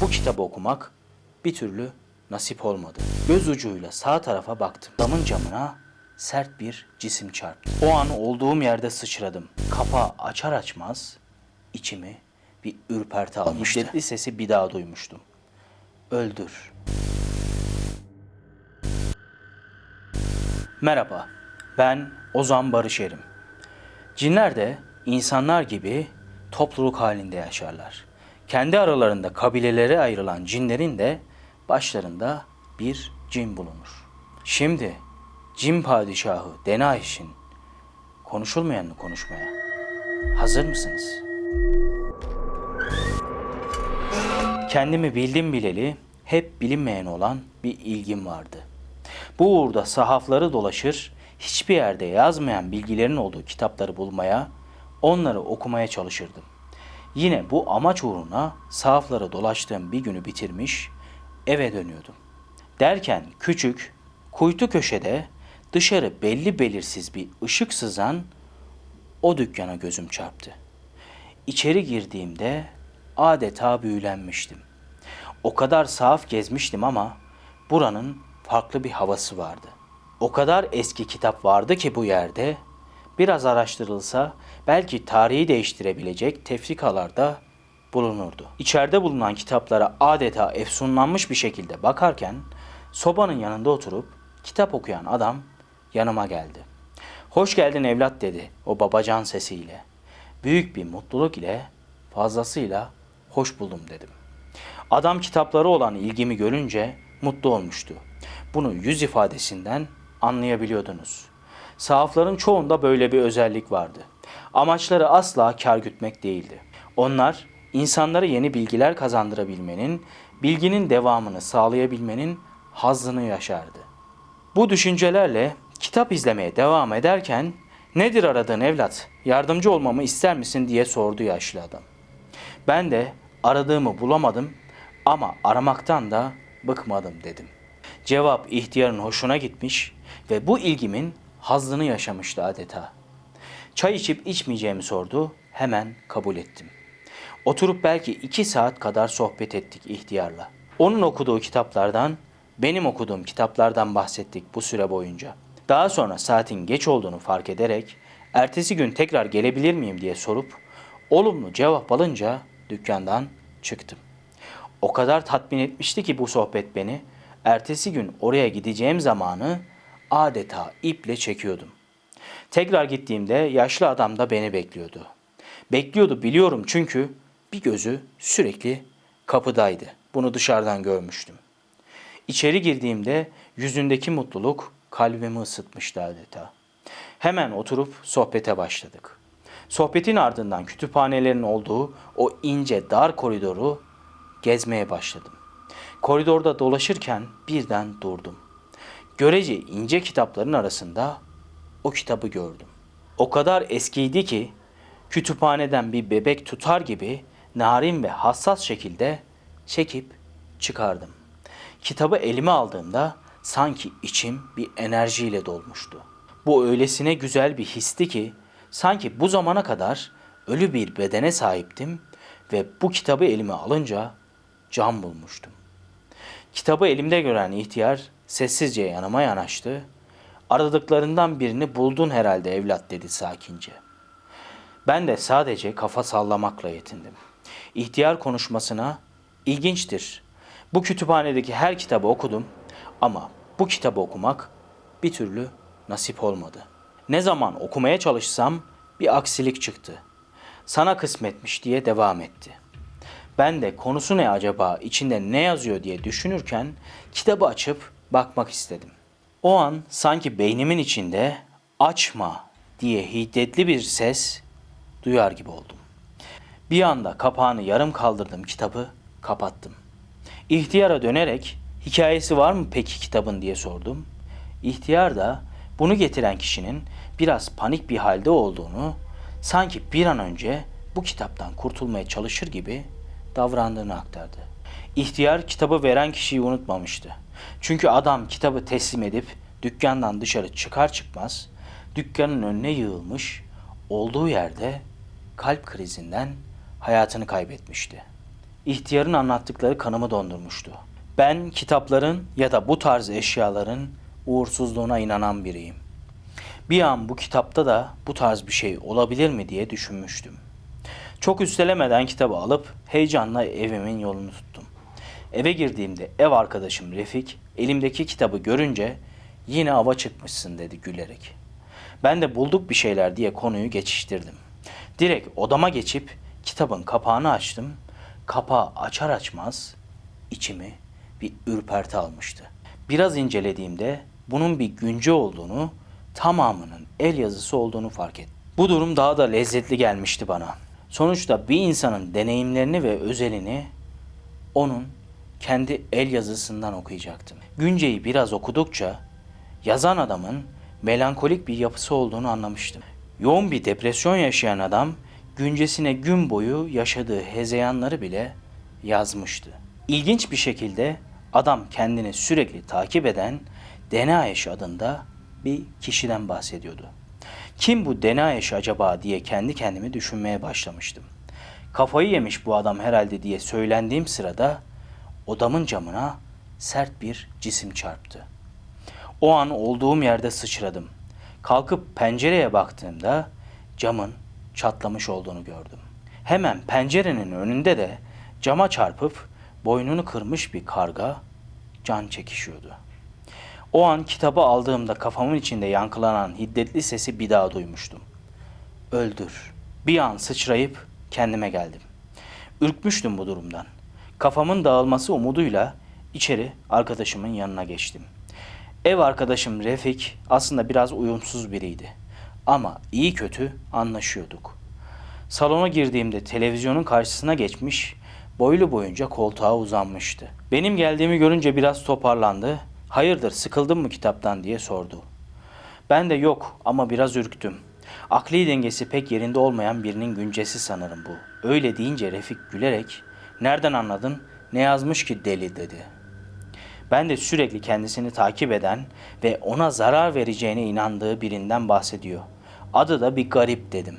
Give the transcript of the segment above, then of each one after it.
bu kitabı okumak bir türlü nasip olmadı. Göz ucuyla sağ tarafa baktım. Damın camına sert bir cisim çarptı. O an olduğum yerde sıçradım. Kapağı açar açmaz içimi bir ürperti almıştı. Şiddetli sesi bir daha duymuştum. Öldür. Merhaba, ben Ozan Barış Erim. Cinler de insanlar gibi topluluk halinde yaşarlar. Kendi aralarında kabilelere ayrılan cinlerin de başlarında bir cin bulunur. Şimdi cin padişahı Denahiş'in konuşulmayanını konuşmaya hazır mısınız? Kendimi bildim bileli hep bilinmeyen olan bir ilgim vardı. Bu uğurda sahafları dolaşır, hiçbir yerde yazmayan bilgilerin olduğu kitapları bulmaya, onları okumaya çalışırdım. Yine bu amaç uğruna sahafları dolaştığım bir günü bitirmiş, eve dönüyordum. Derken küçük, kuytu köşede dışarı belli belirsiz bir ışık sızan o dükkana gözüm çarptı. İçeri girdiğimde adeta büyülenmiştim. O kadar sahaf gezmiştim ama buranın farklı bir havası vardı. O kadar eski kitap vardı ki bu yerde biraz araştırılsa belki tarihi değiştirebilecek tefrikalarda bulunurdu. İçeride bulunan kitaplara adeta efsunlanmış bir şekilde bakarken sobanın yanında oturup kitap okuyan adam yanıma geldi. Hoş geldin evlat dedi o babacan sesiyle. Büyük bir mutluluk ile fazlasıyla hoş buldum dedim. Adam kitapları olan ilgimi görünce mutlu olmuştu. Bunu yüz ifadesinden anlayabiliyordunuz. Sahafların çoğunda böyle bir özellik vardı. Amaçları asla kar gütmek değildi. Onlar insanlara yeni bilgiler kazandırabilmenin, bilginin devamını sağlayabilmenin hazzını yaşardı. Bu düşüncelerle kitap izlemeye devam ederken nedir aradığın evlat, yardımcı olmamı ister misin diye sordu yaşlı adam. Ben de aradığımı bulamadım ama aramaktan da bıkmadım dedim. Cevap ihtiyarın hoşuna gitmiş ve bu ilgimin hazzını yaşamıştı adeta. Çay içip içmeyeceğimi sordu, hemen kabul ettim. Oturup belki iki saat kadar sohbet ettik ihtiyarla. Onun okuduğu kitaplardan, benim okuduğum kitaplardan bahsettik bu süre boyunca. Daha sonra saatin geç olduğunu fark ederek, ertesi gün tekrar gelebilir miyim diye sorup, olumlu cevap alınca dükkandan çıktım. O kadar tatmin etmişti ki bu sohbet beni, ertesi gün oraya gideceğim zamanı adeta iple çekiyordum. Tekrar gittiğimde yaşlı adam da beni bekliyordu. Bekliyordu biliyorum çünkü bir gözü sürekli kapıdaydı. Bunu dışarıdan görmüştüm. İçeri girdiğimde yüzündeki mutluluk kalbimi ısıtmıştı adeta. Hemen oturup sohbete başladık. Sohbetin ardından kütüphanelerin olduğu o ince dar koridoru gezmeye başladım. Koridorda dolaşırken birden durdum. Görece ince kitapların arasında o kitabı gördüm. O kadar eskiydi ki kütüphaneden bir bebek tutar gibi narin ve hassas şekilde çekip çıkardım. Kitabı elime aldığımda sanki içim bir enerjiyle dolmuştu. Bu öylesine güzel bir histi ki sanki bu zamana kadar ölü bir bedene sahiptim ve bu kitabı elime alınca can bulmuştum. Kitabı elimde gören ihtiyar sessizce yanıma yanaştı. Aradıklarından birini buldun herhalde evlat dedi sakince. Ben de sadece kafa sallamakla yetindim. İhtiyar konuşmasına ilginçtir. Bu kütüphanedeki her kitabı okudum ama bu kitabı okumak bir türlü nasip olmadı. Ne zaman okumaya çalışsam bir aksilik çıktı. Sana kısmetmiş diye devam etti. Ben de konusu ne acaba, içinde ne yazıyor diye düşünürken kitabı açıp bakmak istedim. O an sanki beynimin içinde açma diye hiddetli bir ses duyar gibi oldum. Bir anda kapağını yarım kaldırdım kitabı kapattım. İhtiyara dönerek hikayesi var mı peki kitabın diye sordum. İhtiyar da bunu getiren kişinin biraz panik bir halde olduğunu, sanki bir an önce bu kitaptan kurtulmaya çalışır gibi davrandığını aktardı. İhtiyar kitabı veren kişiyi unutmamıştı. Çünkü adam kitabı teslim edip dükkandan dışarı çıkar çıkmaz dükkanın önüne yığılmış olduğu yerde kalp krizinden hayatını kaybetmişti. ihtiyarın anlattıkları kanımı dondurmuştu. Ben kitapların ya da bu tarz eşyaların uğursuzluğuna inanan biriyim. Bir an bu kitapta da bu tarz bir şey olabilir mi diye düşünmüştüm. Çok üstelemeden kitabı alıp heyecanla evimin yolunu tuttum. Eve girdiğimde ev arkadaşım Refik elimdeki kitabı görünce yine ava çıkmışsın dedi gülerek. Ben de bulduk bir şeyler diye konuyu geçiştirdim. Direkt odama geçip kitabın kapağını açtım. Kapağı açar açmaz içimi bir ürperti almıştı. Biraz incelediğimde bunun bir günce olduğunu, tamamının el yazısı olduğunu fark ettim. Bu durum daha da lezzetli gelmişti bana. Sonuçta bir insanın deneyimlerini ve özelini onun kendi el yazısından okuyacaktım. Günce'yi biraz okudukça yazan adamın melankolik bir yapısı olduğunu anlamıştım. Yoğun bir depresyon yaşayan adam güncesine gün boyu yaşadığı hezeyanları bile yazmıştı. İlginç bir şekilde adam kendini sürekli takip eden Denaeş adında bir kişiden bahsediyordu. Kim bu Denaeş acaba diye kendi kendimi düşünmeye başlamıştım. Kafayı yemiş bu adam herhalde diye söylendiğim sırada odamın camına sert bir cisim çarptı. O an olduğum yerde sıçradım. Kalkıp pencereye baktığımda camın çatlamış olduğunu gördüm. Hemen pencerenin önünde de cama çarpıp boynunu kırmış bir karga can çekişiyordu. O an kitabı aldığımda kafamın içinde yankılanan hiddetli sesi bir daha duymuştum. Öldür. Bir an sıçrayıp kendime geldim. Ürkmüştüm bu durumdan. Kafamın dağılması umuduyla içeri arkadaşımın yanına geçtim. Ev arkadaşım Refik aslında biraz uyumsuz biriydi. Ama iyi kötü anlaşıyorduk. Salona girdiğimde televizyonun karşısına geçmiş, boylu boyunca koltuğa uzanmıştı. Benim geldiğimi görünce biraz toparlandı. Hayırdır sıkıldın mı kitaptan diye sordu. Ben de yok ama biraz ürktüm. Akli dengesi pek yerinde olmayan birinin güncesi sanırım bu. Öyle deyince Refik gülerek nereden anladın ne yazmış ki deli dedi. Ben de sürekli kendisini takip eden ve ona zarar vereceğine inandığı birinden bahsediyor. Adı da bir garip dedim.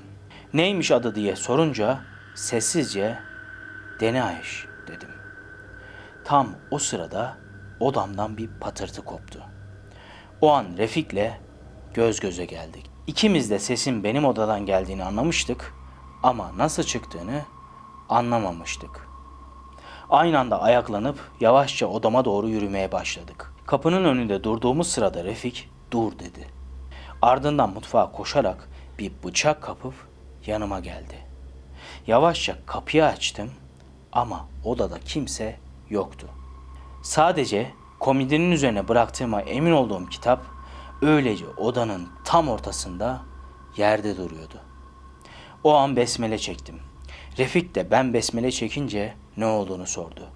Neymiş adı diye sorunca sessizce Denaeş dedim. Tam o sırada odamdan bir patırtı koptu. O an Refik'le göz göze geldik. İkimiz de sesin benim odadan geldiğini anlamıştık ama nasıl çıktığını anlamamıştık. Aynı anda ayaklanıp yavaşça odama doğru yürümeye başladık. Kapının önünde durduğumuz sırada Refik dur dedi. Ardından mutfağa koşarak bir bıçak kapıp yanıma geldi. Yavaşça kapıyı açtım ama odada kimse yoktu. Sadece komodinin üzerine bıraktığıma emin olduğum kitap öylece odanın tam ortasında yerde duruyordu. O an besmele çektim. Refik de ben besmele çekince ne olduğunu sordu.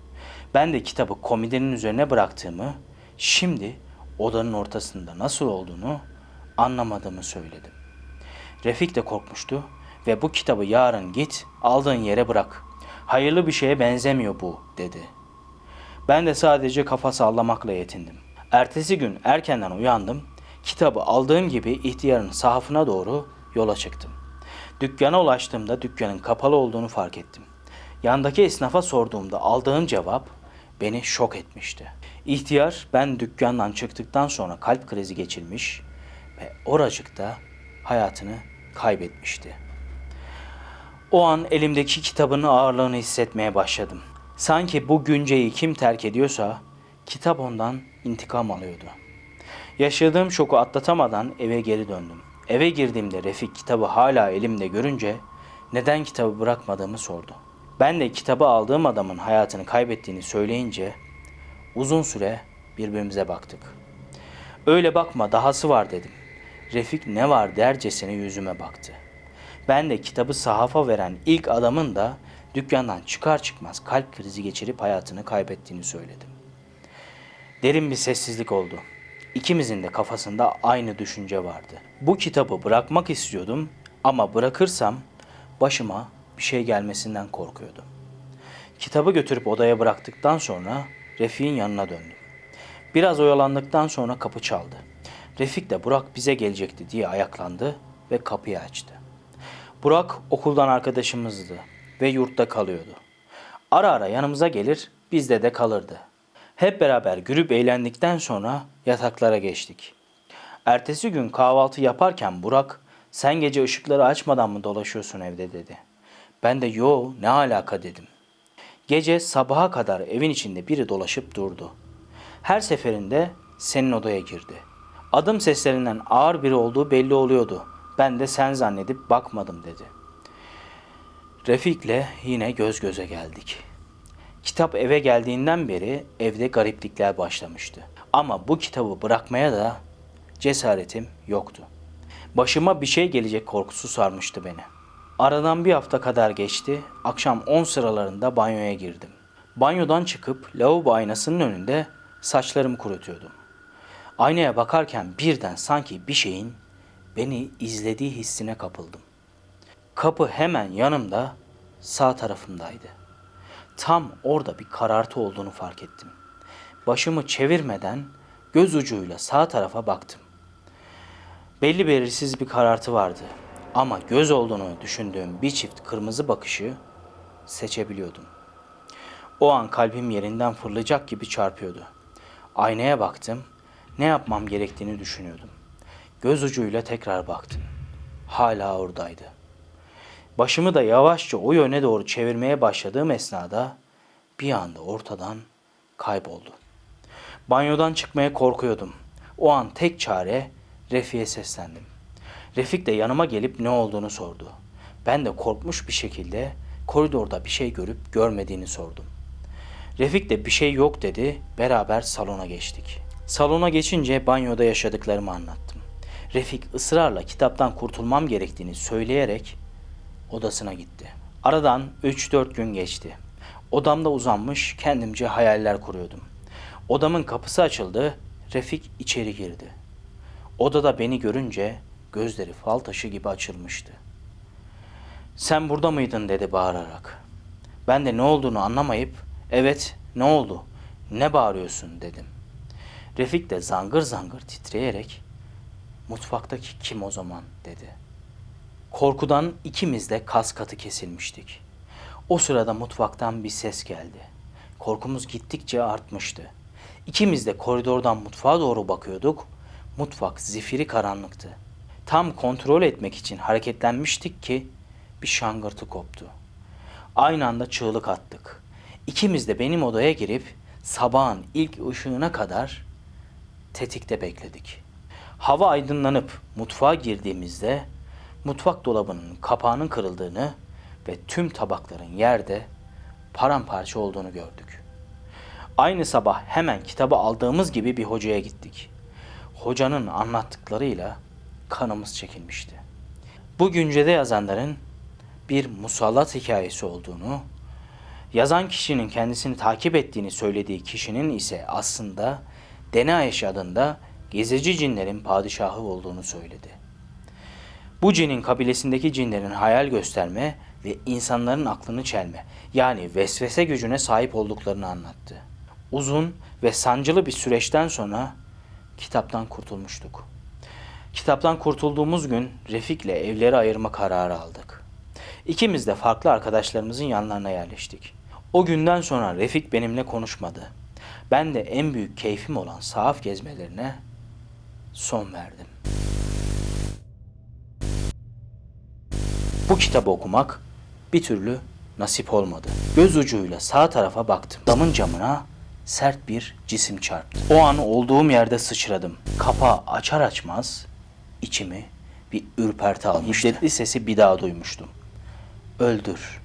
Ben de kitabı komodinin üzerine bıraktığımı, şimdi odanın ortasında nasıl olduğunu anlamadığımı söyledim. Refik de korkmuştu ve bu kitabı yarın git aldığın yere bırak. Hayırlı bir şeye benzemiyor bu dedi. Ben de sadece kafa sallamakla yetindim. Ertesi gün erkenden uyandım. Kitabı aldığım gibi ihtiyarın sahafına doğru yola çıktım. Dükkana ulaştığımda dükkanın kapalı olduğunu fark ettim. Yandaki esnafa sorduğumda aldığım cevap beni şok etmişti. İhtiyar ben dükkandan çıktıktan sonra kalp krizi geçirmiş ve oracıkta hayatını kaybetmişti. O an elimdeki kitabın ağırlığını hissetmeye başladım. Sanki bu günceyi kim terk ediyorsa kitap ondan intikam alıyordu. Yaşadığım şoku atlatamadan eve geri döndüm. Eve girdiğimde Refik kitabı hala elimde görünce neden kitabı bırakmadığımı sordu. Ben de kitabı aldığım adamın hayatını kaybettiğini söyleyince uzun süre birbirimize baktık. Öyle bakma dahası var dedim. Refik ne var dercesine yüzüme baktı. Ben de kitabı sahafa veren ilk adamın da dükkandan çıkar çıkmaz kalp krizi geçirip hayatını kaybettiğini söyledim. Derin bir sessizlik oldu. İkimizin de kafasında aynı düşünce vardı. Bu kitabı bırakmak istiyordum ama bırakırsam başıma bir şey gelmesinden korkuyordum. Kitabı götürüp odaya bıraktıktan sonra Refik'in yanına döndüm. Biraz oyalandıktan sonra kapı çaldı. Refik de Burak bize gelecekti diye ayaklandı ve kapıyı açtı. Burak okuldan arkadaşımızdı ve yurtta kalıyordu. Ara ara yanımıza gelir, bizde de kalırdı. Hep beraber gülüp eğlendikten sonra yataklara geçtik. Ertesi gün kahvaltı yaparken Burak, sen gece ışıkları açmadan mı dolaşıyorsun evde dedi. Ben de yo ne alaka dedim. Gece sabaha kadar evin içinde biri dolaşıp durdu. Her seferinde senin odaya girdi. Adım seslerinden ağır biri olduğu belli oluyordu. Ben de sen zannedip bakmadım dedi. Refik'le yine göz göze geldik. Kitap eve geldiğinden beri evde gariplikler başlamıştı. Ama bu kitabı bırakmaya da cesaretim yoktu. Başıma bir şey gelecek korkusu sarmıştı beni. Aradan bir hafta kadar geçti. Akşam 10 sıralarında banyoya girdim. Banyodan çıkıp lavabo aynasının önünde saçlarımı kurutuyordum. Aynaya bakarken birden sanki bir şeyin beni izlediği hissine kapıldım. Kapı hemen yanımda sağ tarafımdaydı. Tam orada bir karartı olduğunu fark ettim. Başımı çevirmeden göz ucuyla sağ tarafa baktım. Belli belirsiz bir karartı vardı. Ama göz olduğunu düşündüğüm bir çift kırmızı bakışı seçebiliyordum. O an kalbim yerinden fırlayacak gibi çarpıyordu. Aynaya baktım. Ne yapmam gerektiğini düşünüyordum. Göz ucuyla tekrar baktım. Hala oradaydı. Başımı da yavaşça o yöne doğru çevirmeye başladığım esnada bir anda ortadan kayboldu. Banyodan çıkmaya korkuyordum. O an tek çare Refik'e seslendim. Refik de yanıma gelip ne olduğunu sordu. Ben de korkmuş bir şekilde koridorda bir şey görüp görmediğini sordum. Refik de bir şey yok dedi. Beraber salona geçtik. Salona geçince banyoda yaşadıklarımı anlattım. Refik ısrarla kitaptan kurtulmam gerektiğini söyleyerek odasına gitti. Aradan 3-4 gün geçti. Odamda uzanmış kendimce hayaller kuruyordum. Odamın kapısı açıldı. Refik içeri girdi. Odada beni görünce gözleri fal taşı gibi açılmıştı. Sen burada mıydın dedi bağırarak. Ben de ne olduğunu anlamayıp evet ne oldu ne bağırıyorsun dedim. Refik de zangır zangır titreyerek mutfaktaki kim o zaman dedi. Korkudan ikimiz de kas katı kesilmiştik. O sırada mutfaktan bir ses geldi. Korkumuz gittikçe artmıştı. İkimiz de koridordan mutfağa doğru bakıyorduk. Mutfak zifiri karanlıktı. Tam kontrol etmek için hareketlenmiştik ki bir şangırtı koptu. Aynı anda çığlık attık. İkimiz de benim odaya girip sabahın ilk ışığına kadar tetikte bekledik. Hava aydınlanıp mutfağa girdiğimizde mutfak dolabının kapağının kırıldığını ve tüm tabakların yerde paramparça olduğunu gördük. Aynı sabah hemen kitabı aldığımız gibi bir hocaya gittik. Hocanın anlattıklarıyla kanımız çekilmişti. Bu güncede yazanların bir musallat hikayesi olduğunu, yazan kişinin kendisini takip ettiğini söylediği kişinin ise aslında Denaeş adında gezici cinlerin padişahı olduğunu söyledi. Bu cinin kabilesindeki cinlerin hayal gösterme ve insanların aklını çelme yani vesvese gücüne sahip olduklarını anlattı. Uzun ve sancılı bir süreçten sonra kitaptan kurtulmuştuk. Kitaptan kurtulduğumuz gün Refik'le evleri ayırma kararı aldık. İkimiz de farklı arkadaşlarımızın yanlarına yerleştik. O günden sonra Refik benimle konuşmadı. Ben de en büyük keyfim olan sahaf gezmelerine son verdim. Bu kitabı okumak bir türlü nasip olmadı. Göz ucuyla sağ tarafa baktım. Damın camına sert bir cisim çarptı. O an olduğum yerde sıçradım. Kapağı açar açmaz içimi bir ürperti almıştı. Şiddetli sesi bir daha duymuştum. Öldür.